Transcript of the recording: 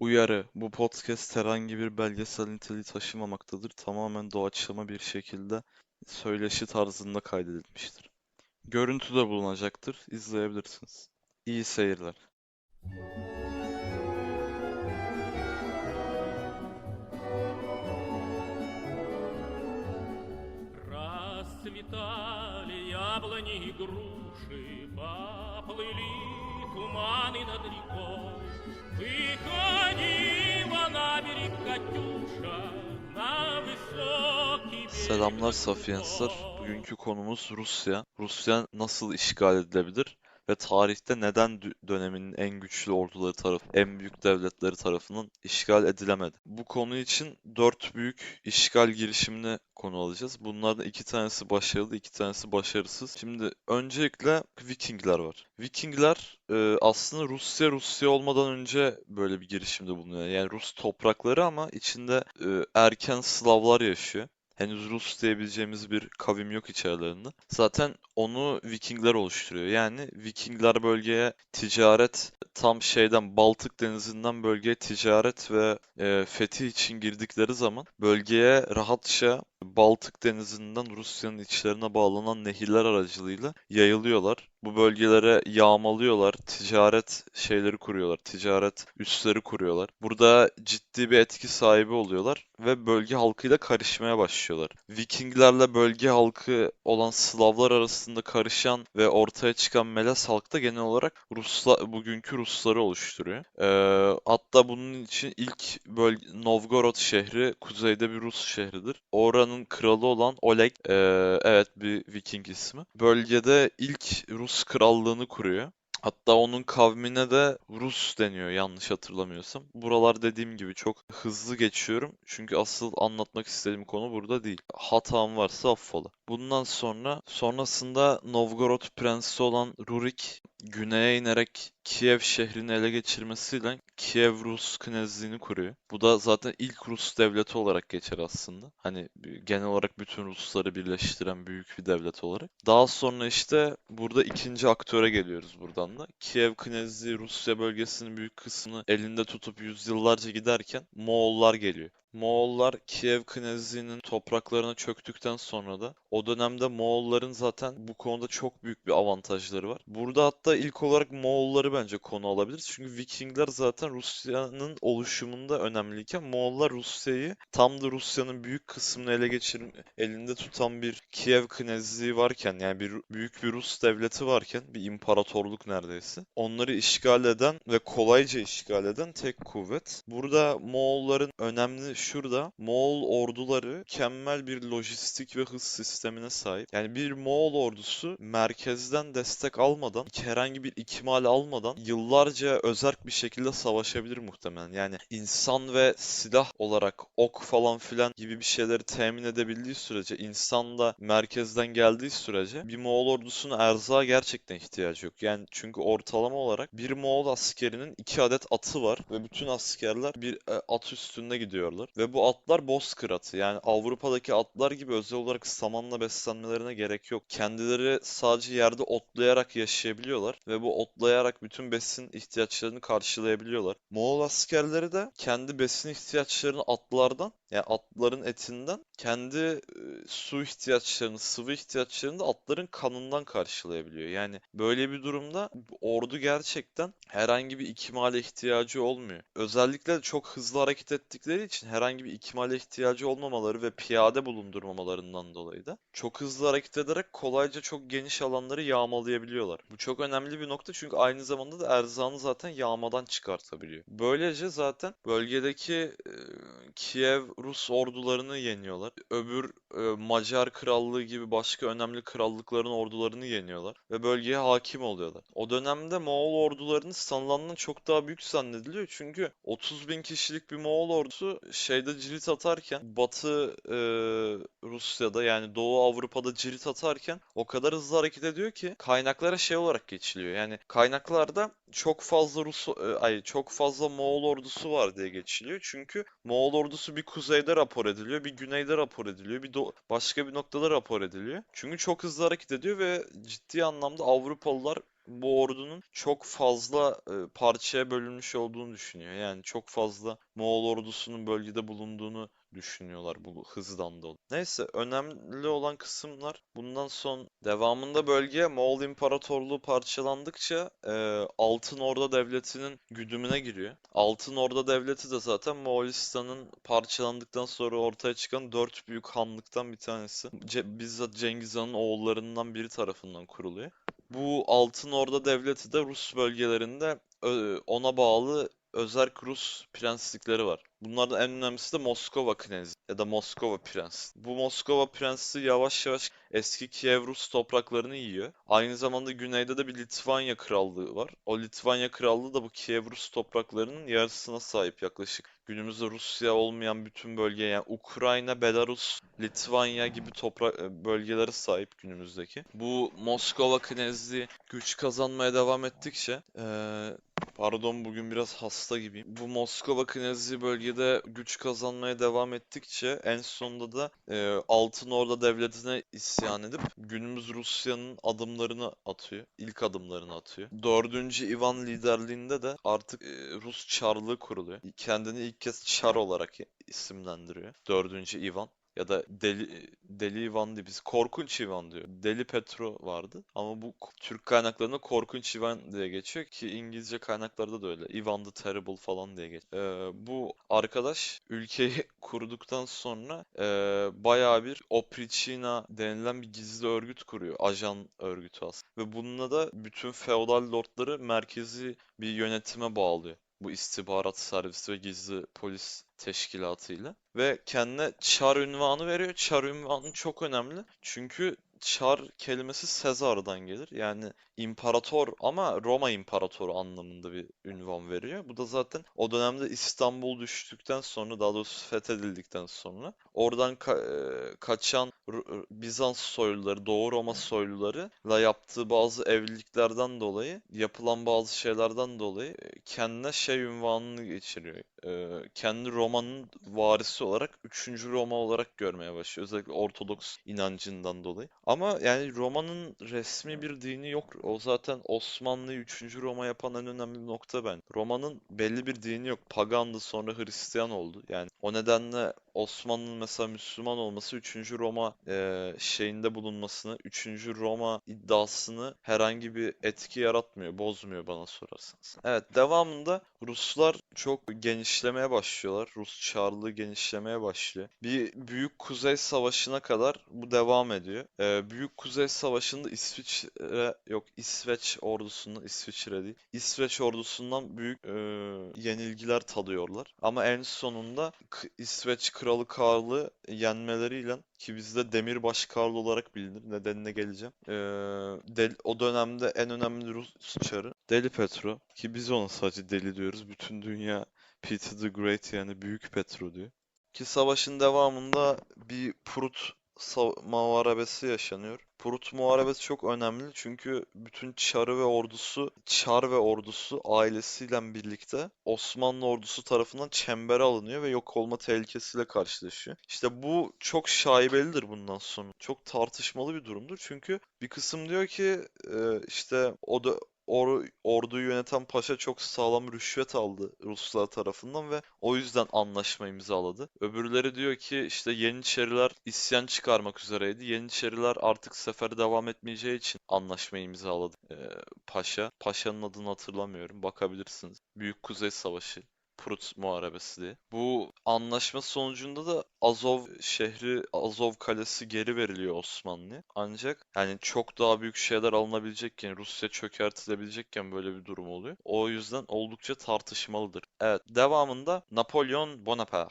Uyarı: Bu podcast herhangi bir belgesel niteliği taşımamaktadır. Tamamen doğaçlama bir şekilde söyleşi tarzında kaydedilmiştir. Görüntü de bulunacaktır. İzleyebilirsiniz. İyi seyirler. Расцветали яблони и груши, Selamlar Safiye Bugünkü konumuz Rusya. Rusya nasıl işgal edilebilir? ve tarihte neden döneminin en güçlü orduları tarafı, en büyük devletleri tarafından işgal edilemedi? Bu konu için dört büyük işgal girişimini konu alacağız. Bunlardan iki tanesi başarılı, iki tanesi başarısız. Şimdi öncelikle Vikingler var. Vikingler e, aslında Rusya Rusya olmadan önce böyle bir girişimde bulunuyor. Yani Rus toprakları ama içinde e, erken Slavlar yaşıyor. Henüz Rus diyebileceğimiz bir kavim yok içerilerinde. Zaten onu Vikingler oluşturuyor. Yani Vikingler bölgeye ticaret tam şeyden Baltık Denizi'nden bölgeye ticaret ve e, fetih için girdikleri zaman bölgeye rahatça Baltık Denizi'nden Rusya'nın içlerine bağlanan nehirler aracılığıyla yayılıyorlar. Bu bölgelere yağmalıyorlar, ticaret şeyleri kuruyorlar, ticaret üsleri kuruyorlar. Burada ciddi bir etki sahibi oluyorlar ve bölge halkıyla karışmaya başlıyorlar. Vikinglerle bölge halkı olan Slavlar arasında karışan ve ortaya çıkan melez halk da genel olarak Rusla, bugünkü Rusları oluşturuyor. Ee, hatta bunun için ilk bölge Novgorod şehri kuzeyde bir Rus şehridir. Oranın kralı olan Oleg, ee, evet bir Viking ismi. Bölgede ilk Rus krallığını kuruyor. Hatta onun kavmine de Rus deniyor yanlış hatırlamıyorsam. Buralar dediğim gibi çok hızlı geçiyorum. Çünkü asıl anlatmak istediğim konu burada değil. Hatam varsa affola. Bundan sonra sonrasında Novgorod prensi olan Rurik güneye inerek Kiev şehrini ele geçirmesiyle Kiev Rus knezliğini kuruyor. Bu da zaten ilk Rus devleti olarak geçer aslında. Hani genel olarak bütün Rusları birleştiren büyük bir devlet olarak. Daha sonra işte burada ikinci aktöre geliyoruz buradan da. Kiev knezliği Rusya bölgesinin büyük kısmını elinde tutup yüzyıllarca giderken Moğollar geliyor. Moğollar Kiev Knezliği'nin topraklarına çöktükten sonra da o dönemde Moğolların zaten bu konuda çok büyük bir avantajları var. Burada hatta ilk olarak Moğolları bence konu alabiliriz. Çünkü Vikingler zaten Rusya'nın oluşumunda önemliyken Moğollar Rusya'yı tam da Rusya'nın büyük kısmını ele geçir elinde tutan bir Kiev Knezliği varken yani bir büyük bir Rus devleti varken bir imparatorluk neredeyse. Onları işgal eden ve kolayca işgal eden tek kuvvet. Burada Moğolların önemli şurada Moğol orduları mükemmel bir lojistik ve hız sistemine sahip. Yani bir Moğol ordusu merkezden destek almadan, herhangi bir ikmal almadan yıllarca özerk bir şekilde savaşabilir muhtemelen. Yani insan ve silah olarak ok falan filan gibi bir şeyleri temin edebildiği sürece, insan da merkezden geldiği sürece bir Moğol ordusunun erzağa gerçekten ihtiyacı yok. Yani çünkü ortalama olarak bir Moğol askerinin iki adet atı var ve bütün askerler bir e, at üstünde gidiyorlar. Ve bu atlar bozkır atı. Yani Avrupa'daki atlar gibi özel olarak samanla beslenmelerine gerek yok. Kendileri sadece yerde otlayarak yaşayabiliyorlar ve bu otlayarak bütün besin ihtiyaçlarını karşılayabiliyorlar. Moğol askerleri de kendi besin ihtiyaçlarını atlardan yani atların etinden kendi e, su ihtiyaçlarını, sıvı ihtiyaçlarını da atların kanından karşılayabiliyor. Yani böyle bir durumda ordu gerçekten herhangi bir ikmale ihtiyacı olmuyor. Özellikle çok hızlı hareket ettikleri için herhangi bir ikmale ihtiyacı olmamaları ve piyade bulundurmamalarından dolayı da çok hızlı hareket ederek kolayca çok geniş alanları yağmalayabiliyorlar. Bu çok önemli bir nokta çünkü aynı zamanda da erzağını zaten yağmadan çıkartabiliyor. Böylece zaten bölgedeki e, Kiev Rus ordularını yeniyorlar. Öbür e, Macar krallığı gibi başka önemli krallıkların ordularını yeniyorlar ve bölgeye hakim oluyorlar. O dönemde Moğol ordularının sanılandan çok daha büyük zannediliyor çünkü 30 bin kişilik bir Moğol ordusu şeyde cirit atarken Batı e, Rusya'da yani Doğu Avrupa'da cirit atarken o kadar hızlı hareket ediyor ki kaynaklara şey olarak geçiliyor. Yani kaynaklarda çok fazla Rus e, ay çok fazla Moğol ordusu var diye geçiliyor. Çünkü Moğol ordusu bir kuzeyde rapor ediliyor, bir güneyde rapor ediliyor, bir başka bir noktada rapor ediliyor. Çünkü çok hızlı hareket ediyor ve ciddi anlamda Avrupalılar bu ordunun çok fazla e, parçaya bölünmüş olduğunu düşünüyor. Yani çok fazla Moğol ordusunun bölgede bulunduğunu düşünüyorlar bu hızdan dolayı. Neyse önemli olan kısımlar bundan son devamında bölge Moğol İmparatorluğu parçalandıkça e, Altın Orda Devleti'nin güdümüne giriyor. Altın Orda Devleti de zaten Moğolistan'ın parçalandıktan sonra ortaya çıkan dört büyük hanlıktan bir tanesi. Ce- bizzat Cengiz Han'ın oğullarından biri tarafından kuruluyor. Bu Altın Orda Devleti de Rus bölgelerinde ö, ona bağlı özerk Rus prenslikleri var. Bunlardan en önemlisi de Moskova Knezi ya da Moskova Prens. Bu Moskova Prensi yavaş yavaş eski Kiev Rus topraklarını yiyor. Aynı zamanda güneyde de bir Litvanya Krallığı var. O Litvanya Krallığı da bu Kiev Rus topraklarının yarısına sahip yaklaşık. Günümüzde Rusya olmayan bütün bölgeye yani Ukrayna, Belarus, Litvanya gibi toprak e, bölgelere sahip günümüzdeki. Bu Moskova Knezliği güç kazanmaya devam ettikçe eee Pardon bugün biraz hasta gibiyim. Bu Moskova Knezliği bölgede güç kazanmaya devam ettikçe en sonunda da e, Altın Orda Devleti'ne isyan edip günümüz Rusya'nın adımlarını atıyor. İlk adımlarını atıyor. 4. Ivan liderliğinde de artık e, Rus Çarlığı kuruluyor. Kendini ilk kez Çar olarak isimlendiriyor. 4. Ivan ya da Deli Deli Ivan değil biz Korkunç Ivan diyor. Deli Petro vardı ama bu Türk kaynaklarında Korkunç Ivan diye geçiyor ki İngilizce kaynaklarda da öyle. Ivan the Terrible falan diye geçiyor. Ee, bu arkadaş ülkeyi kurduktan sonra e, bayağı bir Oprichina denilen bir gizli örgüt kuruyor. Ajan örgütü aslında. Ve bununla da bütün feodal lordları merkezi bir yönetime bağlıyor bu istihbarat servisi ve gizli polis teşkilatıyla. Ve kendine Çar ünvanı veriyor. Çar ünvanı çok önemli. Çünkü Çar kelimesi Sezar'dan gelir. Yani imparator ama Roma imparatoru anlamında bir ünvan veriyor. Bu da zaten o dönemde İstanbul düştükten sonra daha doğrusu fethedildikten sonra oradan ka- e, kaçan Bizans soyluları, Doğu Roma soylularıyla yaptığı bazı evliliklerden dolayı, yapılan bazı şeylerden dolayı e, kendine şey ünvanını geçiriyor. E, kendi Roma'nın varisi olarak 3. Roma olarak görmeye başlıyor. Özellikle Ortodoks inancından dolayı. Ama yani Roma'nın resmi bir dini yok. O zaten Osmanlı'yı 3. Roma yapan en önemli nokta ben. Roma'nın belli bir dini yok. Pagandı sonra Hristiyan oldu. Yani o nedenle Osmanlı'nın mesela Müslüman olması 3. Roma e, şeyinde bulunmasını, 3. Roma iddiasını herhangi bir etki yaratmıyor, bozmuyor bana sorarsanız. Evet, devamında Ruslar çok genişlemeye başlıyorlar. Rus Çarlığı genişlemeye başlıyor. Bir Büyük Kuzey Savaşı'na kadar bu devam ediyor. E, Büyük Kuzey Savaşı'nda İsviçre yok İsveç ordusundan İsviçre değil. İsveç ordusundan büyük e, yenilgiler tadıyorlar. Ama en sonunda İsveç Kralı Karl'ı yenmeleriyle ki bizde Demirbaş Karlı olarak bilinir. Nedenine geleceğim. Ee, del- o dönemde en önemli Rus çarı Deli Petro. Ki biz ona sadece deli diyoruz. Bütün dünya Peter the Great yani Büyük Petro diyor. Ki savaşın devamında bir Prut muharebesi yaşanıyor. Prut muharebesi çok önemli çünkü bütün Çarı ve ordusu, Çar ve ordusu ailesiyle birlikte Osmanlı ordusu tarafından çembere alınıyor ve yok olma tehlikesiyle karşılaşıyor. İşte bu çok şaibelidir bundan sonra. Çok tartışmalı bir durumdur çünkü bir kısım diyor ki işte o da or, orduyu yöneten paşa çok sağlam rüşvet aldı Ruslar tarafından ve o yüzden anlaşma imzaladı. Öbürleri diyor ki işte Yeniçeriler isyan çıkarmak üzereydi. Yeniçeriler artık sefer devam etmeyeceği için anlaşma imzaladı ee, paşa. Paşanın adını hatırlamıyorum. Bakabilirsiniz. Büyük Kuzey Savaşı. Prut Muharebesi diye. Bu anlaşma sonucunda da Azov şehri, Azov Kalesi geri veriliyor Osmanlı'ya. Ancak yani çok daha büyük şeyler alınabilecekken, Rusya çökertilebilecekken böyle bir durum oluyor. O yüzden oldukça tartışmalıdır. Evet, devamında Napolyon Bonaparte.